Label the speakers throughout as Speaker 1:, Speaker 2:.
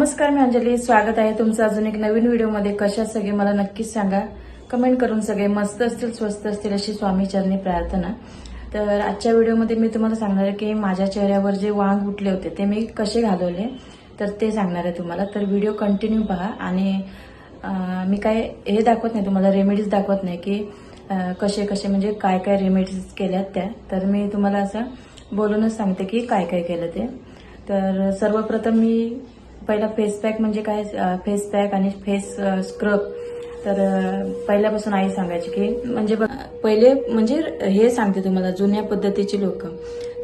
Speaker 1: नमस्कार मी अंजली. स्वागत आहे तुमचं अजून एक नवीन व्हिडिओमध्ये. कशा सगळे? मला नक्कीच सांगा. कमेंट करून सगळे मस्त असतील स्वस्त असतील अशी स्वामीचरणी प्रार्थना. तर आजच्या व्हिडिओमध्ये मी तुम्हाला सांगणार आहे की माझ्या चेहऱ्यावर जे वांग उठले होते ते मी कसे घालवले तर ते सांगणार आहे तुम्हाला. तर व्हिडिओ कंटिन्यू पहा आणि मी काय हे दाखवत नाही तुम्हाला रेमेडीज दाखवत नाही की कसे कसे म्हणजे काय काय रेमेडीज केल्यात त्या. तर मी तुम्हाला असं बोलूनच सांगते की काय काय केलं ते. तर सर्वप्रथम मी पहिला फेस पॅक म्हणजे काय? फेस पॅक आणि फेस स्क्रब तर पहिल्यापासून आई सांगायची की म्हणजे पहिले म्हणजे हे सांगते तुम्हाला जुन्या पद्धतीची लोक.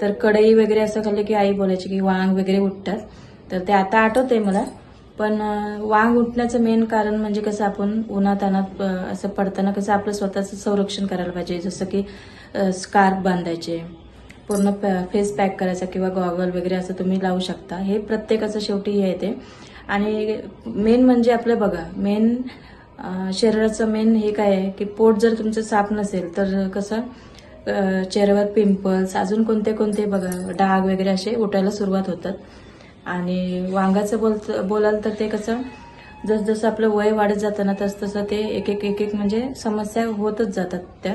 Speaker 1: तर कढई वगैरे असं खाल्लं की आई बोलायची की वांग वगैरे उठतात. तर ते आता आठवतंय मला. पण वांग उठण्याचं मेन कारण म्हणजे कसं आपण उन्हातानात असं पडताना कसं आपलं स्वतःचं संरक्षण करायला पाहिजे. जसं की स्कार्फ बांधायचे. पूर्ण फेस पॅक करायचा किंवा गॉगल वगैरे असं तुम्ही लावू शकता. हे प्रत्येकाचं शेवटी हे येते. आणि मेन म्हणजे आपलं बघा मेन शरीराचं मेन हे काय आहे की पोट जर तुमचं साफ नसेल तर कसं चेहऱ्यावर पिंपल्स अजून कोणते कोणते बघा डाग वगैरे असे उठायला सुरुवात होतात. आणि वांगाचं बोल बोलाल तर ते कसं जसजसं आपलं वय वाढत जातं ना तसतसं ते एक एक एक एक म्हणजे समस्या होतच जातात त्या.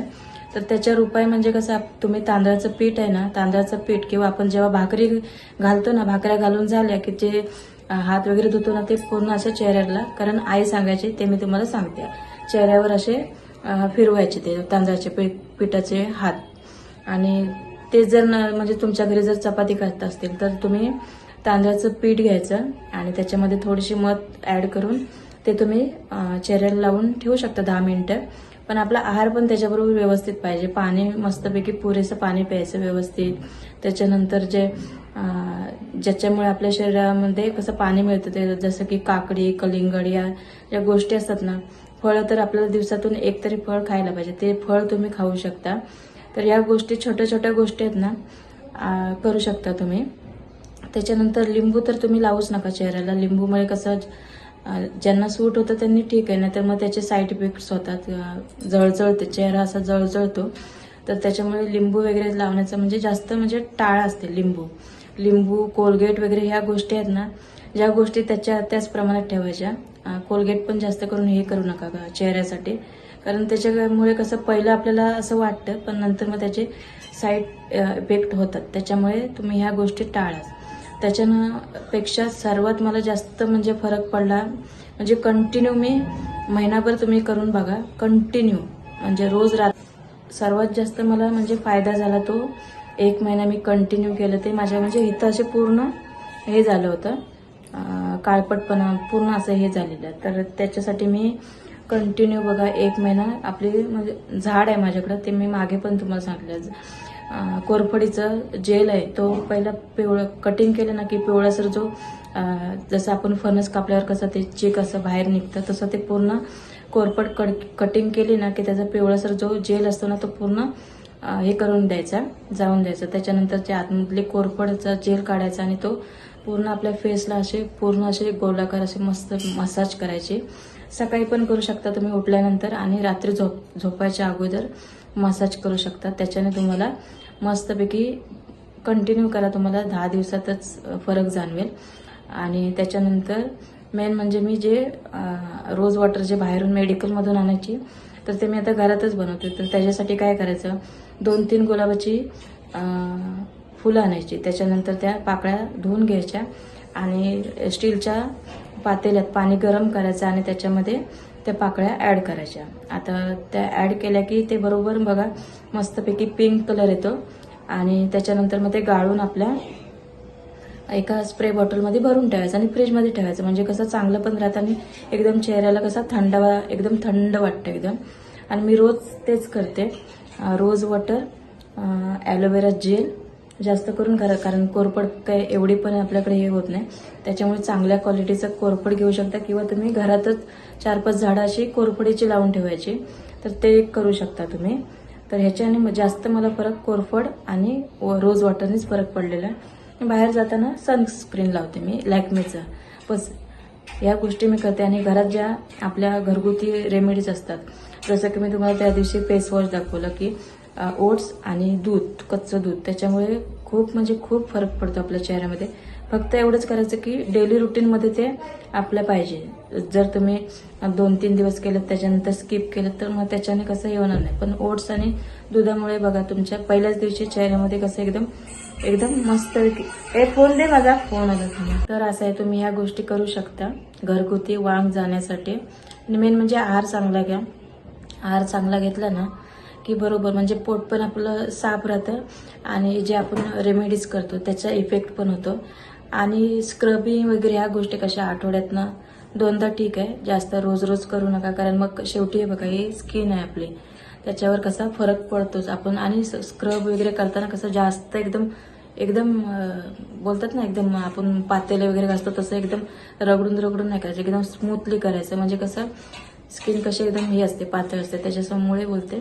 Speaker 1: तर त्याच्यावर उपाय म्हणजे कसं तुम्ही तांदळाचं पीठ आहे ना तांदळाचं पीठ किंवा आपण जेव्हा भाकरी घालतो ना भाकऱ्या घालून झाल्या की जे हात वगैरे धुतो ना ते पूर्ण असं चेहऱ्याला कारण आई सांगायचे ते मी तुम्हाला सांगते. चेहऱ्यावर असे फिरवायचे ते तांदळाचे पीठ पिठाचे हात. आणि ते जर न म्हणजे तुमच्या घरी जर चपाती करत असतील तर तुम्ही तांदळाचं पीठ घ्यायचं आणि त्याच्यामध्ये थोडीशी मध ॲड करून ते तुम्ही चेहऱ्याला लावून ठेवू शकता दहा मिनिटं. पण आपला आहार पण त्याच्याबरोबर व्यवस्थित पाहिजे. पाणी मस्तपैकी पुरेसं पाणी प्यायचं व्यवस्थित. त्याच्यानंतर जे ज्याच्यामुळे आपल्या शरीरामध्ये कसं पाणी मिळतं ते जसं की काकडी कलिंगड या ज्या गोष्टी असतात ना फळं तर आपल्याला दिवसातून एक तरी फळ खायला पाहिजे. ते फळ तुम्ही खाऊ शकता. तर या गोष्टी छोट्या छोट्या गोष्टी आहेत ना करू शकता तुम्ही. त्याच्यानंतर लिंबू तर तुम्ही लावूच नका चेहऱ्याला. लिंबूमुळे कसं ज्यांना सूट होतं त्यांनी ठीक आहे नाहीतर मग त्याचे साईड इफेक्ट्स होतात. जळजळते चेहरा असा जळजळतो. तर त्याच्यामुळे लिंबू वगैरे लावण्याचं म्हणजे जास्त म्हणजे टाळ असते लिंबू. लिंबू कोलगेट वगैरे ह्या गोष्टी आहेत ना ज्या गोष्टी त्याच्या त्याच प्रमाणात ठेवायच्या. कोलगेट पण जास्त करून हे करू नका चेहऱ्यासाठी. कारण त्याच्यामुळे कसं पहिलं आपल्याला असं वाटतं पण नंतर मग त्याचे साईड इफेक्ट होतात. त्याच्यामुळे तुम्ही ह्या गोष्टी टाळा. त्याच्यानं पेक्षा सर्वात मला जास्त म्हणजे फरक पडला म्हणजे कंटिन्यू मी महिनाभर तुम्ही करून बघा कंटिन्यू म्हणजे रोज रात सर्वात जास्त मला म्हणजे फायदा झाला तो एक महिना मी कंटिन्यू केलं ते माझ्या म्हणजे इथं असे पूर्ण हे झालं होतं. काळपटपणा पूर्ण असं हे झालेलं. आहे. तर त्याच्यासाठी मी कंटिन्यू बघा एक महिना आपली म्हणजे झाड आहे माझ्याकडं ते मी मागे पण तुम्हाला सांगितलं कोरफडीचं जेल आहे तो पहिला पिवळं कटिंग केलं ना की पिवळासर जो जसं आपण फणस कापल्यावर कसं ते चीक असं बाहेर निघतं तसं ते पूर्ण कोरफड कट कटिंग केली ना की त्याचा पिवळासर जो जेल असतो ना तो पूर्ण हे करून द्यायचा जाऊन द्यायचा. त्याच्यानंतर ते आतमधले कोरफडचा जेल काढायचा आणि तो पूर्ण आपल्या फेसला असे पूर्ण असे गोलाकार असे मस्त मसाज करायचे. सकाळी पण करू शकता तुम्ही उठल्यानंतर आणि रात्री झोप झोपायच्या अगोदर. मसाज करू शकता. त्याच्याने तुम्हाला मस्तपैकी कंटिन्यू करा तुम्हाला दहा दिवसातच फरक जाणवेल. आणि त्याच्यानंतर मेन म्हणजे मी जे रोज वॉटर जे बाहेरून मेडिकलमधून आणायची तर ते मी आता घरातच बनवते. तर त्याच्यासाठी काय करायचं? दोन तीन गुलाबाची फुलं आणायची. त्याच्यानंतर त्या पाकळ्या धुवून घ्यायच्या आणि स्टीलच्या पातेल्यात पाणी गरम करायचं आणि त्याच्यामध्ये त्या पाकळ्या ॲड करायच्या. आता त्या ॲड केल्या की ते बरोबर बघा मस्तपैकी पिंक कलर येतो. आणि त्याच्यानंतर मग ते गाळून आपल्या एका स्प्रे बॉटलमध्ये भरून ठेवायचं आणि फ्रीजमध्ये ठेवायचं. म्हणजे कसं चांगलं पण राहतं आणि एकदम चेहऱ्याला कसा थंडावा एकदम थंड वाटतं एकदम. आणि मी रोज तेच करते. रोज वॉटर ॲलोवेरा जेल जास्त करून घरा कारण कोरपड काय एवढी पण आपल्याकडे हे होत नाही. त्याच्यामुळे चांगल्या क्वालिटीचं कोरपड घेऊ शकता किंवा तुम्ही घरातच चार पाच झाडं अशी कोरफडीची लावून ठेवायची. तर ते एक करू शकता तुम्ही. तर ह्याच्याने जास्त मला फरक कोरफड आणि व- रोज वॉटरनेच फरक पडलेला आहे. बाहेर जाताना सनस्क्रीन लावते मी लॅक्मेचा बस या गोष्टी मी करते आणि घरात ज्या आपल्या घरगुती रेमेडीज असतात. जसं की मी तुम्हाला त्या दिवशी फेस वॉश दाखवलं की ओट्स आणि दूध कच्चं दूध. त्याच्यामुळे खूप म्हणजे खूप फरक पडतो आपल्या चेहऱ्यामध्ये. फक्त एवढंच करायचं की डेली रुटीनमध्ये ते आपल्या पाहिजे. जर तुम्ही दोन तीन दिवस केलं त्याच्यानंतर स्किप केलं तर मग त्याच्याने कसं हे होणार नाही. पण ओट्स आणि दुधामुळे बघा तुमच्या पहिल्याच दिवशी चेहऱ्यामध्ये कसं एकदम एकदम मस्त ए फोन दे माझा फोन आला तुम्ही तर असं आहे तुम्ही ह्या गोष्टी करू शकता. घरगुती वांग जाण्यासाठी. आणि मेन म्हणजे आहार चांगला घ्या. आहार चांगला घेतला ना की बरोबर म्हणजे पोट पण आपलं साफ राहतं आणि जे आपण रेमेडीज करतो त्याचा इफेक्ट पण होतो. आणि स्क्रबिंग वगैरे ह्या गोष्टी कशा आठवड्यातनं दोनदा ठीक आहे जास्त रोज रोज करू नका कारण मग शेवटी हे बघा ही स्किन आहे आपली. त्याच्यावर कसा फरक पडतोच आपण. आणि स्क्रब वगैरे करताना कसं जास्त एकदम एकदम बोलतात ना एकदम आपण पातेले वगैरे घासतो तसं एकदम रगडून रगडून नाही करायचं एकदम स्मूथली करायचं. म्हणजे कसं स्किन कशी एकदम ही असते पातळ असते त्याच्यामुळे बोलते.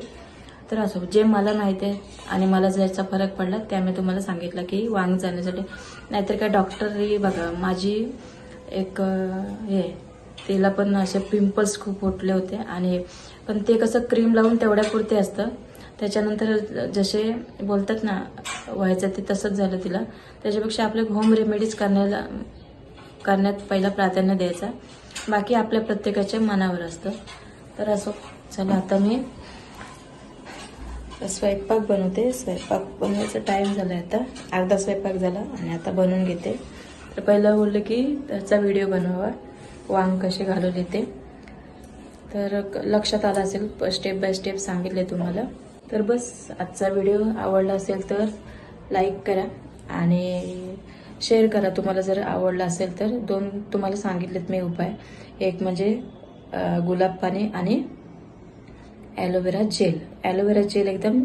Speaker 1: तर असो जे मला माहिती आहे आणि मला ज्याचा फरक पडला त्या मी तुम्हाला सांगितलं की वांग जाण्यासाठी. नाहीतर काय डॉक्टरही बघा माझी एक हे तिला पण असे पिंपल्स खूप उठले होते आणि पण ते कसं क्रीम लावून तेवढ्यापुरते असतं. त्याच्यानंतर जसे बोलतात ना व्हायचं ते तसंच झालं तिला. त्याच्यापेक्षा आपले होम रेमेडीज करण्याला करण्यात पहिला प्राधान्य द्यायचा. बाकी आपल्या प्रत्येकाच्या मनावर असतं. तर असो चला आता मी स्वयंपाक बनवते. स्वयंपाक बनवायचा टाईम झाला आता. अर्धा स्वयंपाक झाला आणि आता बनवून घेते. तर पहिलं बोललं की त्याचा व्हिडिओ बनवावा. वांग कसे घालवले ते तर लक्षात आलं असेल स्टेप बाय स्टेप सांगितले तुम्हाला. तर बस आजचा व्हिडिओ आवडला असेल तर लाईक करा आणि शेअर करा. तुम्हाला जर आवडला असेल तर दोन तुम्हाला सांगितलेत मी उपाय. एक म्हणजे गुलाब पाणी आणि ॲलोवेरा जेल ॲलोवेरा जेल एकदम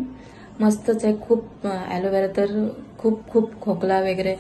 Speaker 1: मस्तच आहे. खूप ॲलोवेरा तर खूप खूप खोकला वगैरे